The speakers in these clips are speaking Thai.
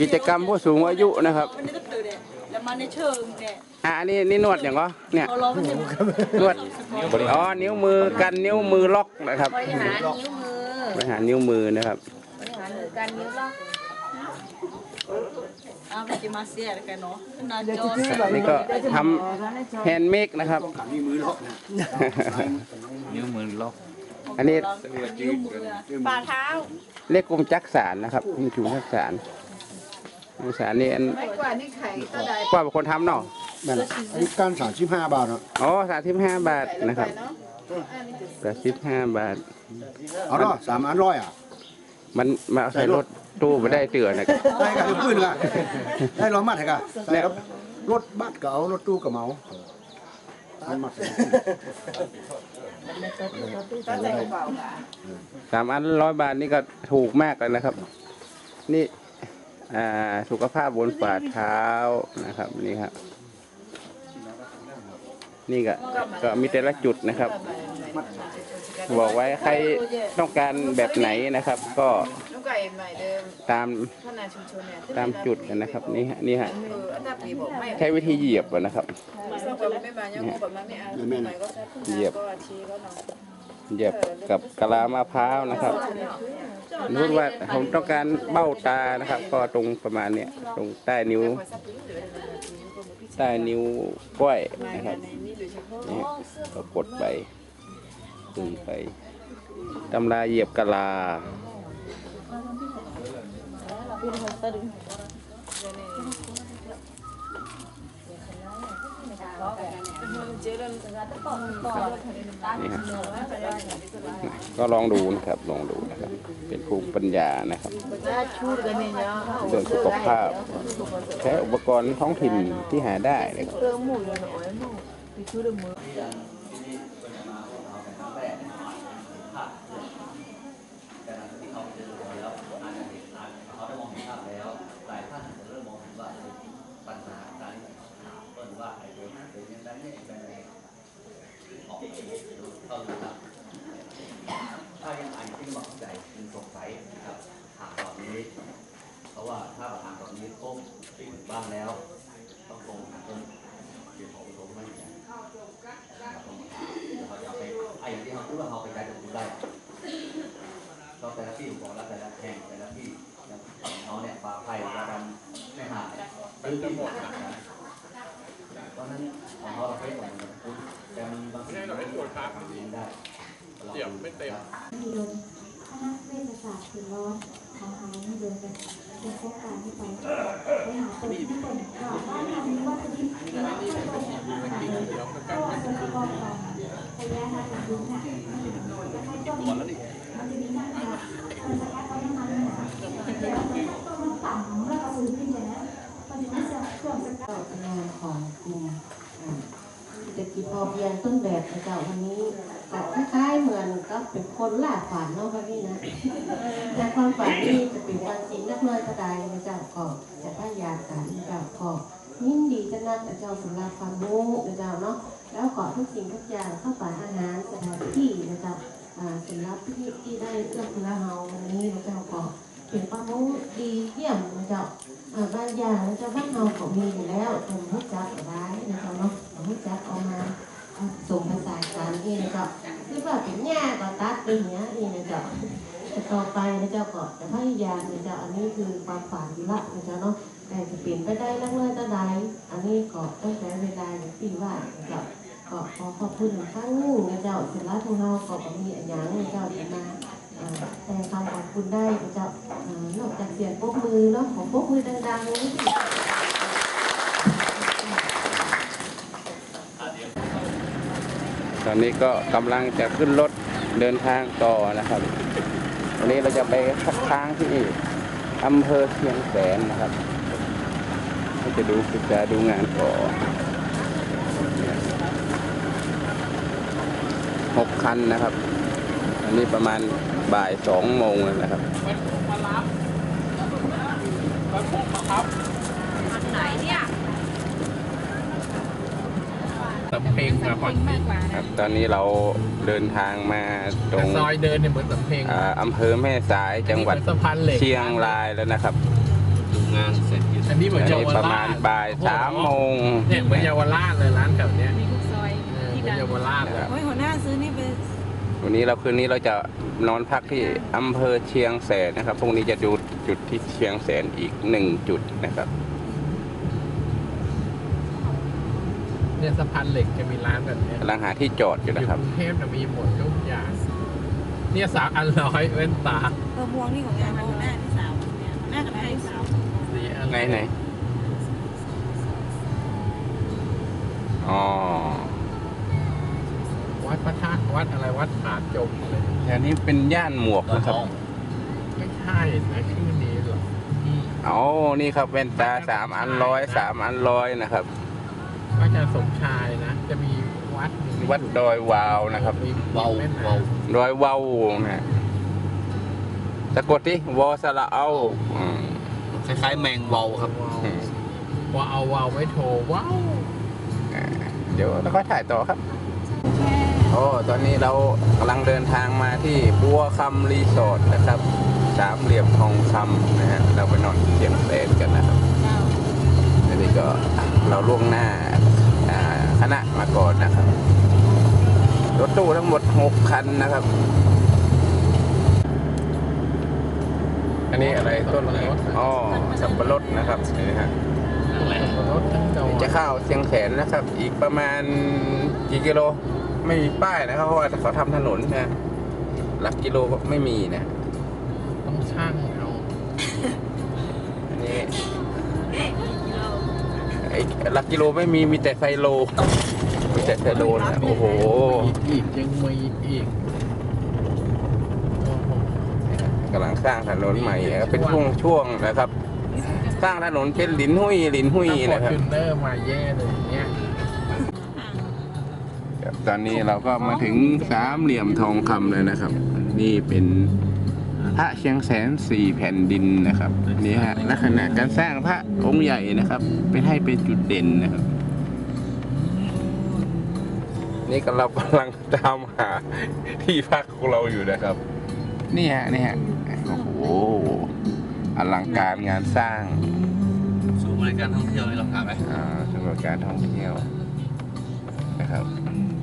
กิจกรรมผู้สูงอายุนะครับมันนี่ก็ตื่นเนี่ยแล้วมาในเชิงเนี่ยอะอันนี้นี่นวดอย่างก็เนี่ยเราลองมันจะนวดอ๋อนิ้วมือกันนิ้วมือล็อกนะครับบริหารนิ้วมือบริหารนิ้วมือนะครับบริหารหรือการนิ้วล็อกอ้าวมันจะมาเสียกันเนาะนาจอนี่ก็ทำแฮนด์เมดนะครับนิ้วมือล็อกอันนี้นิ้ วมือฝ่าเท้าเรียกกรมจักสารนะครับกรมจุลจักสารจักสารนี่อันไม่กว่านี่ไข่ก็ได้กว่าเป็นคนทำเนาะนั่นแหละอันนี้การสามสิบห้าบาทเนาะอ๋อสามสิบห้าบาทนะครับเนาะสามสิบห้าบาทเอาเนาะสามอันร้อยอะมันมาเอาใส่รถตู้ไปได้เตือนนะได้กันคือปืนกันได้ร้อยมัดให้กันใส่ครับรถบัสก็เอารถตู้ก็เมา อันมัดก็ใส่กระเป๋าค่ะสามอันร้อยบาทนี่ก็ถูกมากเลยนะครับ นี่อ่าสุขภาพบนฝ่าเท้านะครับนี่ครับ นี่ก็ก็มีแต่ละจุดนะครับ บอกไว้ใครต้องการแบบไหนนะครับ ก็ลูกไก่ใหม่เดิมตามพัฒนาชุมชนเนี่ยตามจุดนะครับนี่ฮะนี่ฮะเอออันดับปีบอกไม่ใช้วิธีเหยียบก่อนนะครับสร้างความไม่มาเนี่ยแบบมันไม่เอาใหม่ก็ใช้พึ่งเหยียบก็ชี้ก็เนาะเหยียบกับกะลามะพร้าวนะครับสมมติว่าผมต้องการเบ้าตานะครับ ก็ตรงประมาณเนี้ยตรงใต้นิ้ว ใต้นิ้วก้อยนะครับนี่โดยเฉพาะนี่ก็กดไป ตึงไปตำราเหยียบกะลานี่ฮะก็ลองดูนะครับ ลองดูนะครับ เป็นภูมิปัญญานะครับชูดยเนาะเรื่องสุขภาพใช้อุปกรณ์ท้องถิ่นที่หาได้นะครับ ติมหมูอยู่หน่อยหมูไปชูดมือถ้ายังอ่านที่หวังใจจึงสงสัยนะครับถามตอนนี้ เพราะว่าถ้าถามตอนนี้ครบสิ่งบ้างแล้ว ต้องคงต้องเกี่ยวกับอุทมไม่ใช่เราจะไปไอ้อย่างที่เขาพูดว่าเขาไปใจกับคุณได้เราแต่ละที่ของเราแต่ละแห่งแต่ละที่เขาเนี่ยปลาไผ่ปลาดำไม่หายหรือที่หมดเพราะฉะนั้นของเขาเราใช้ของมัน คุณแต่มันบางสิ่งเราไม่ตรวจครับได้เดี๋ยวไม่เต็มมีลมคณะเวชศาสตร์ถึงร้อนทางหายให้เดินไปเป็นโครงการที่ไปไปหาตัวที่เป็นข่าวบ้านทำวัตถุดิบที่เราไม่ได้หาเลยก็เป็นกองกองพยานาดุนค่ะจะให้ต้นมันจะมีหน้าค่ะมันจะแค่ต้นน้ำมันแล้วต้นมันต่ำแล้วก็สูงขึ้นอย่างนั้นตอนนี้จะเครื่องสกัด งานของกลุ่มอ่าเศรษฐกิจพอ เพียงต้นแบบนะเจ้าวันนี้ก็คล้ายๆเหมือนก็เป็นคนล่าฝันเนาะพพี่นะแต่ความฝันนี่จะเป็นความจริงนักน้อยก็ได้นะเจ้าก็จะพยายามกันนะเจ้าก็ยินดีจะนำแต่เจ้าสำหรับความรู้นะเจ้าเนาะแล้วก็ทุกสิ่งทุกอย่างเข้าไปอาหารสถานที่นะเจ้าอ่าสำหรับที่ที่ได้เลือกเราวันนี้นะเจ้าก็เป็นความรู้ดีเยี่ยมนะเจ้าเอ่อบางอย่างนะเจ้าบ้านเราก็มีอยู่แล้วแต่รู้จักเอาไว้นะคะเนาะรู้จักเอามา ส่งภาษานกันนี่นะเจ้าคือว่าเป็นหญ้าก็ตัดเป็นอย่างนี้นี่นะเจ้าแต่ต่อไปนะเจ้าก็จะพยายามนะเจ้าอันนี้คือความฝันละนะเจ้าเนาะแต่จะเปลี่ยนไปได้ลักเลยตะใดอันนี้ก็ต้องใช้เวลาอย่างที่ว่านะเจ้าก็ขอขอบคุณอีกครั้งหนึงนะเจ้าเสร็จแล้วทางเราก็มีอันยังนะเจ้าจะมาแต่คำขอบคุณได้นะเจ้านอกจากเสียงปรบมือเนาะของปรบมือดังๆนี้ อนนี้ก็กำลังจะขึ้นรถเดินทางต่อนะครับ วันนี้เราจะไปพักค้างที่อำเภอเชียงแสนนะครับก็จะดูศึกษาดูงานก่อนหกคันนะครับ อันนี้ประมาณบ่ายสองโมงแล้วนะครับไหนเนี่ย สำเพ็งมาก่อนครับตอนนี้เราเดินทางมาตรงซอยเดินเนี่ยเหมือนสำเพ็งอ่าอำเภอแม่สายจังหวัดนี่เป็นสะพานเหล็กเชียงรายแล้วนะครับงานเสร็จอันนี้เหมือนอันเยานี้วประรามาณชบ่ายสามโมงเนี่ยเหมือนเยาวราชเลยร้านแบบเนี้ยมีทุกซอยเออที่เหมือนดังเยาวราชเลยโอ้ยหัวหน้าซื้อนี่ไปวันนี้เราคืนนี้เราจะนอนพักที่อำเภอเชียงแสนนะครับ พรุ่งนี้จะดูจุดที่เชียงแสนอีกหนึ่งจุดนะครับ เนี่ยสะพานเหล็กจะมีร้านแบบเนี้ยกำลังหาที่จอดอยู่อยู่นะคกรับ รุงเทพจะมีหมดทุกอย่าง เนี่ยสามอันร้อยเว้นตาเออพวงนี่ของงานหัวหน้าที่สาวเนี่ยหัวหน้ากับนายสาว สีอันไหนไหนอ๋อวัดพระธาตุวัดอะไรวัดผาจมเลยแถวนี้เป็นย่านหมวกนะครับไม่ใช่นะชื่อนี้หรอกอ๋อนี่ครับแว่นตาสามอันร้อยสามอันร้อยนะครับ ว่าอาจารย์สมชายนะ จะมีวัดหนึ่งวัดดอยวาวนะครับ มีเว้าแม่น้ำ เว้าดอยเว้าวนะสะกดที่วอสระเอาอืมคล้ายๆแมงเวาครับว้าวอืมว่าเอาวาวไม่โทรว้าวอ่าเดี๋ยวเราก็ถ่ายต่อครับ โอ้ตอนนี้เรากำลังเดินทางมาที่บัวคำรีสอร์ทนะครับ สามเหลี่ยมทองคำนะฮะ เราไปนอนเชียงแสนกันนะครับอันนี้ ก็เราล่วงหน้าคณะมาก่อนนะครับ รถตู้ทั้งหมด 6 คันนะครับ อันนี้อะไรต้นอ๋อสับปะรดนะครับนี่นะฮะรถทั้งจอจะเข้าเชียงแสนนะครับ อีกประมาณกี่กิโล ไม่มีป้ายนะครับ เพราะว่าเขาทำถนนนะหลักกิโลก็ไม่มีนะต้องช่าง ไอ้หลักกิโลไม่มีมีแต่ไซโลมีแต่ไซโลนะโอ้โหอีกยังมีอีกโอ้โหกำลังสร้างถนนใหม่นะครับเป็นช่วงช่วงๆนะครับ สร้างถนนเป็นหลินหุ้ยหลินหุ้ยถ้าฟอนะครับร์จูเนอร์มาแย่เลยเนี่ยครับตอนนี้เราก็มาถึงสามเหลี่ยมทองคำเลยนะครับ นี่เป็น พระเชียงแสนสี่แผ่นดินนะครับนี่ฮะลักษณะการสร้างพระองค์ใหญ่นะครับ เป็นให้เป็นจุดเด่นนะครับ นี่ก็เรากำลังตามหาที่พักของเราอยู่นะครับ นี่ฮะนี่ฮะโอ้โหอลังการงานสร้างศูนย์บริการท่องเที่ยวนี่เราถามไหมอ่าสำหรับการท่องเที่ยวนะครับ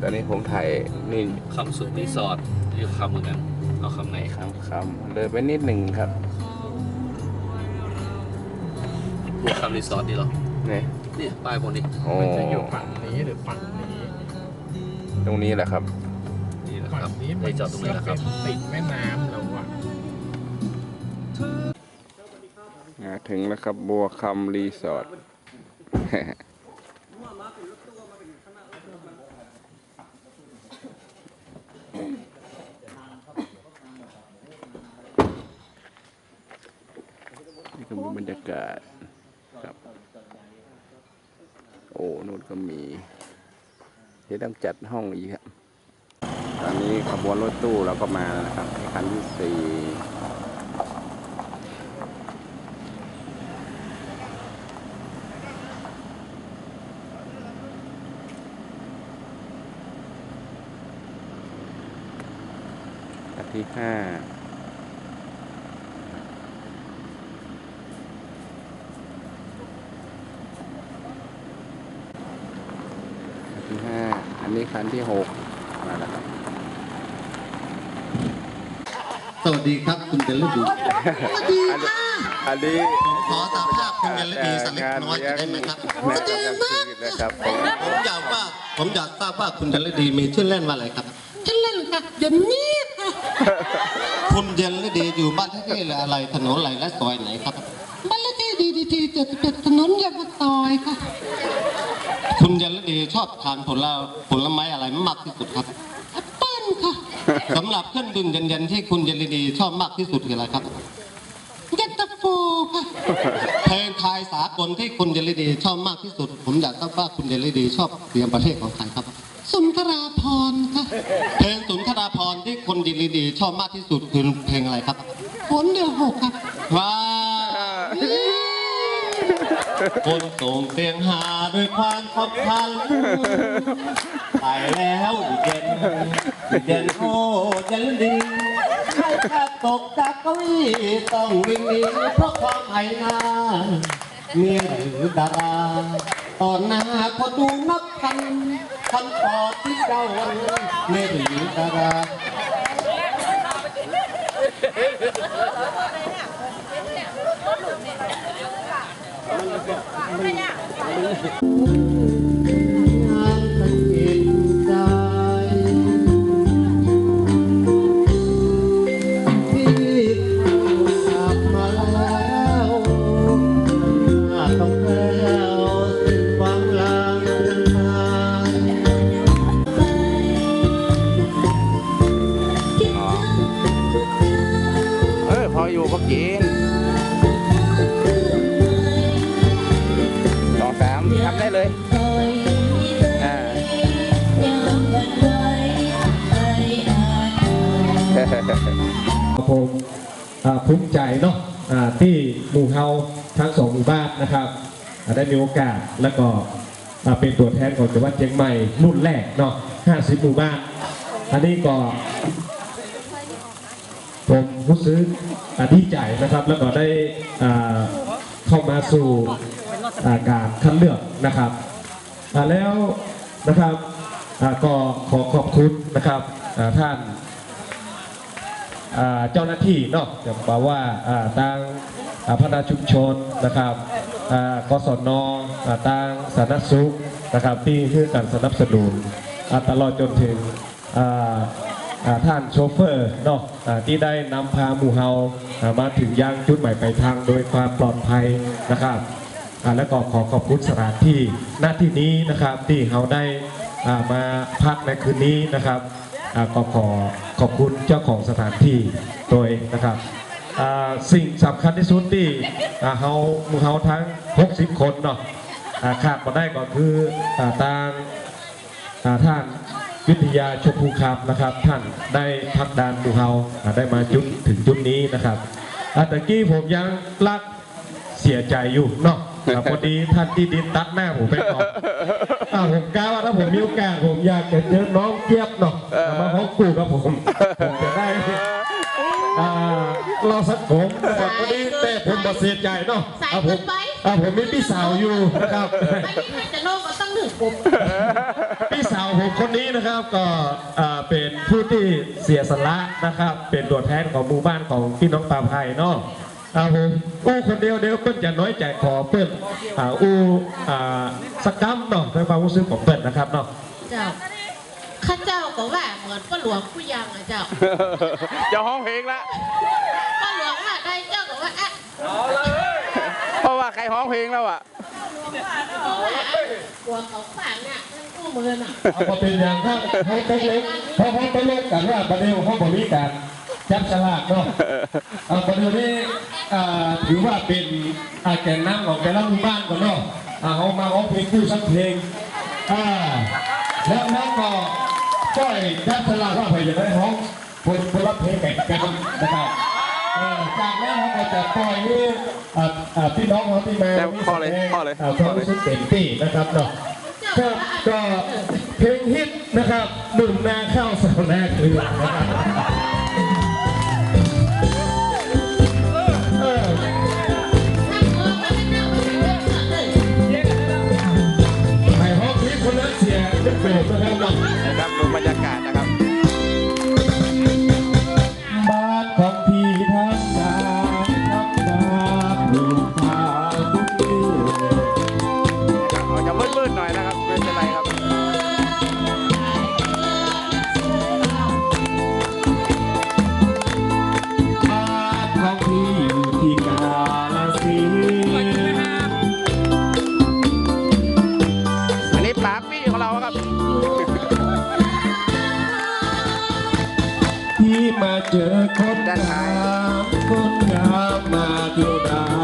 ตอนนี้ผมถ่ายนี่คำสุขรีสอร์ทอยู่คำเหมือนกัน เอาคำไหนคำคำเลยไปนิดหนึ่งครับพูดคำรีสอร์ทดีเหรอนี่นี่ป้ายบนนี้โอ้มันจะอยู่ฝั่งนี้หรือฝั่งนี้ ตรงนี้แหละครับนี่แหละคฝั่งรับนี้ไปจอดตรงนี้แหละครับ ติดแม่น้ำแล้วอะ อ่าถึงแล้วครับบัวคำรีสอร์ท นี่ก็เป็นบรรยากาศครับ โอ้นู่นก็มี เดี๋ยวต้องจัดห้องอีกครับ ตอนนี้ขบวนรถตู้เราก็มาแล้วนะครับคันที่สี่อันที่ห้าที่ห้า อันนี้คันที่หกมาแล้วครับ สวัสดีครับคุณเดลลีอันนี้อันนี้ขอสาภาพคุณเดลลีสักเล็กน้อยจะได้ไหมครับงานประจำชีวิตนะครับผมผมอยากว่าผมอยากทราบว่าคุณเดลลีมีชื่อเล่นว่าอะไรครับชื่อเล่นค่ะเดนนี่ค่ะคุณเดลลีอยู่บ้านเลขที่อะไรถนนอะไรและซอยไหนครับบ้านเลขที่ดีดีดีเจ็ดสิบเจ็ดถนนยางซอยค่ะคุณเดลลี ชอบทานผลผลไม้อะไรมากที่สุดครับแอปเปิ้ลค่ะสำหรับเครื่องดื่มเย็นๆที่คุณเดลลีชอบมากที่สุดคืออะไรครับเย็นตาโฟค่ะเพลงไทยสากลที่คุณเยลดีชอบมากที่สุด ผมอยากทราบว่าคุณเยลดีชอบเสียงประเทศของใครครับ สุนทราพรณ์ค่ะเพลงสุนทราพรณ์ที่คุณเยลดีชอบมากที่สุดคือเพลงอะไรครับฝนเดือนหกครับว้าว คนส่งเสียงหาด้วยความขอบคันไปแล้วเย็นเย็นโอ้เย็นดีใครแทบตกจากเก้าอี้ต้องวิ่งหนีเพราะความไอหน้าเมียหรือดาราตอนหน้าพอดูนับพันพันปอที่เจ้าเมียหรือดารา งานตะ เกียงใจที่กลับมาแล้วอาจต้องแล้วสิ้นหวังลางเดินทางเออพออยู่ก็กิน ผมภูมิใจเนาะที่หมู่เฮาทั้งสองหมู่บ้านนะครับได้มีโอกาสแล้วก็เป็นตัวแทนของจังหวัดเชียงใหม่รุ่นแรกเนาะ50 หมู่บ้าน อันนี้ก็ผมรู้สึกอ่าดีใจนะครับ แล้วก็ได้เข้ามาสู่การคัดเลือกนะครับแล้วนะครับก็ขอขอบคุณนะครับท่าน เจ้าหน้าที่เนาะจะบอกว่าอ่าทางพัฒนาชุมชนนะครับกศนอ่าทางสาธารณสุขนะครับที่ให้การสนับสนุนตลอดจนถึงท่านโชเฟอร์เนาะที่ได้นำพาหมู่เฮาอ่ามาถึงยังจุดหมายปลายทางโดยความปลอดภัยนะครับและก็ขอขอบคุณสถานที่หน้าที่นี้นะครับที่เราได้มาพักในคืนนี้นะครับ ก็ขอขอบคุณเจ้าของสถานที่โดยนะครับสิ่งสำคัญที่สุดที่เฮามูเฮาทั้ง 60 คนเนาะขาดมาได้ก็คืออ่าทางอ่าท่านวิทยาชมพูคำนะครับ ท่านได้พักดานหมู่เฮาได้มาจุดถึงจุดนี้นะครับอ่าตะกี้ผมยังรักเสียใจอยู่เนาะ อ่าพอดีท่านที่ดินตัดหน้าผมไปก่อนอ่าผมกล้าว่าถ้าผมมีโอกาสผมอยากจะเจอน้องเจี๊ยบเนาะมาห้องกูกับผมผมจะได้อ่ารอสักผมนะครับวันนี้แต่ผมบเสียใจเนาะสายอ่าผเกิมนไปอ่าผมมีพี่สาวอยู่นะครับไม่มีใครจะโลกก็ต้องหนึ่งกลุ่มพี่สาวผมคนนี้นะครับก็อ่าเป็นผู้ที่เสียสละนะครับ เป็นตัวแทนของหมู่บ้านของพี่น้องปาไผ่เนาะ อ่าผมอู้คนเดียวเดียวเปิ้นจะน้อยใจขอเปิ้นอ่าอู้อ่าสักกัมเนาะในความรู้สึกของเปิ้นนะครับเนาะเจ้าข้าเจ้าก็ว่าเหมือนป้าหลวงผู้ยังอะเจ้าจะห้องเพลงละป้าหลวงว่าได้เจ้าก็ว่าอะเพราะว่าใครห้องเพลงแล้วอะเพราะว่าหัวเขาฝางเนี่ยมันกู้มือน่ะเอามาเป็นอย่างครับให้เล็กๆเพราะเขาไปเล่นกันว่าประเดี๋ยวเขาบริการ จับฉลากเนาะเอาประเดี๋ยวนี้อ่าถือว่าเป็นอาแกนน้ำของแต่ละหมู่บ้านก่อนเนาะอ่าเขามาร้องเพลงคู่สักเพลงอ่าแล้วแล้วก็ก้อยจับฉลากว่าใครจะได้ร้องคนคนละเพลงแบ่งกันนะครับเออจากนั้นเขาก็จะปล่อยให้อ่าอ่าพี่น้องเขาที่มาแล้วข้อเลยข้อเลยาความรู้สึกเต็มที่นะครับเนาะครับก็เพลงฮิตนะครับหนุ่มนาข้าวสาวนาเกลือนะครับ ย เจอคนงามคนงามมาเที่ยวดา